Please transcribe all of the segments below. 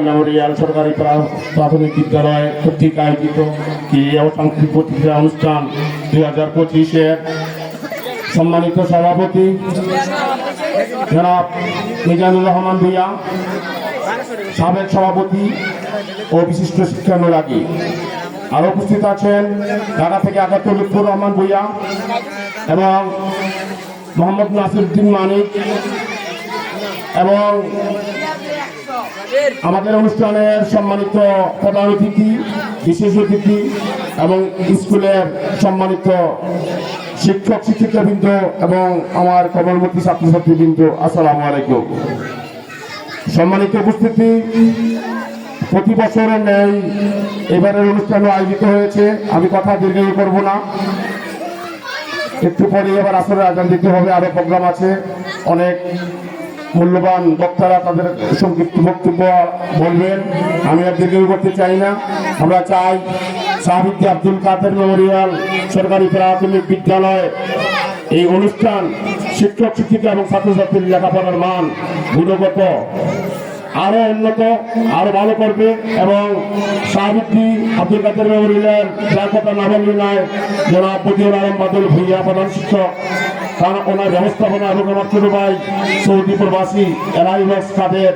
Memorial সরকারি প্রাথমিক অনুষ্ঠান দুই হাজার সম্মানিত সভাপতি জনাব মিজানুর রহমান ভুইয়া সাবেক সভাপতি ও বিশিষ্ট শিক্ষানুরাগী আরও উপস্থিত আছেন ঢাকা থেকে একাত্তর লুৎফুর রহমান ভুইয়া এবং মোহাম্মদ নাসিরুদ্দিন মানিক এবং আমাদের অনুষ্ঠানের সম্মানিত প্রধান অতিথি, বিশেষ অতিথি এবং স্কুলের সম্মানিত শিক্ষক, শিক্ষিকাবৃন্দ এবং আমার কমলমতী ছাত্রছাত্রীবৃন্দ, আসসালামু আলাইকুম। সম্মানিত উপস্থিতি প্রতি বছরের ন্যায় এবারের অনুষ্ঠানও আয়োজিত হয়েছে। আমি কথা দীর্ঘায়ু করব না। একটু পরে এবার আসলে আজান দিতে হবে। আরও প্রোগ্রাম আছে। অনেক মূল্যবান বক্তারা তাদের সংক্ষিপ্ত বক্তব্য বলবেন। আমি আর দীর্ঘায়ু করতে চাই না। আমরা চাই সাহিত্যে আব্দুল কাদের মেমোরিয়াল সরকারি প্রাথমিক বিদ্যালয় এই অনুষ্ঠান শিক্ষক, শিক্ষিকা এবং ছাত্রছাত্রীর লেখাপড়ার মান গুণগত আরও উন্নত, আরও ভালো করবে এবং সাহিত্যি আব্দুল কাদের মেমোরিয়াল যার কথা না বললে নয় জনাব বদিউল আলম বাদল ভূঁইয়া প্রধান শিক্ষক। তার ওনার ব্যবস্থাপনা এবং আমার ছোট ভাই সৌদি প্রবাসী এলাইবক্স কাদের।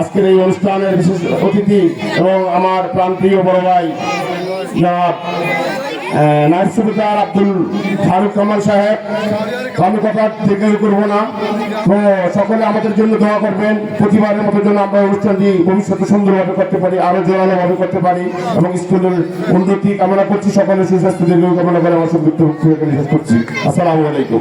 আজকের এই অনুষ্ঠানের বিশেষ অতিথি এবং আমার প্রান্তীয় বড় ভাই জনাব নাইট সুবিদার আব্দুল ফারুক কামাল সাহেব। আমি কথা থেকে করব না। তো সকলে আমাদের জন্য দোয়া করবেন। প্রতিবারের মতো জন্য আমরা অনুষ্ঠানটি ভবিষ্যতে সুন্দরভাবে করতে পারি আরও জোরালোভাবে করতে পারি এবং স্কুলের উন্নতি কামনা করছি। সকলে সুস্বাস্থ্য দীর্ঘ কামনা করে আমার শেষ করছি। আসসালামু আলাইকুম।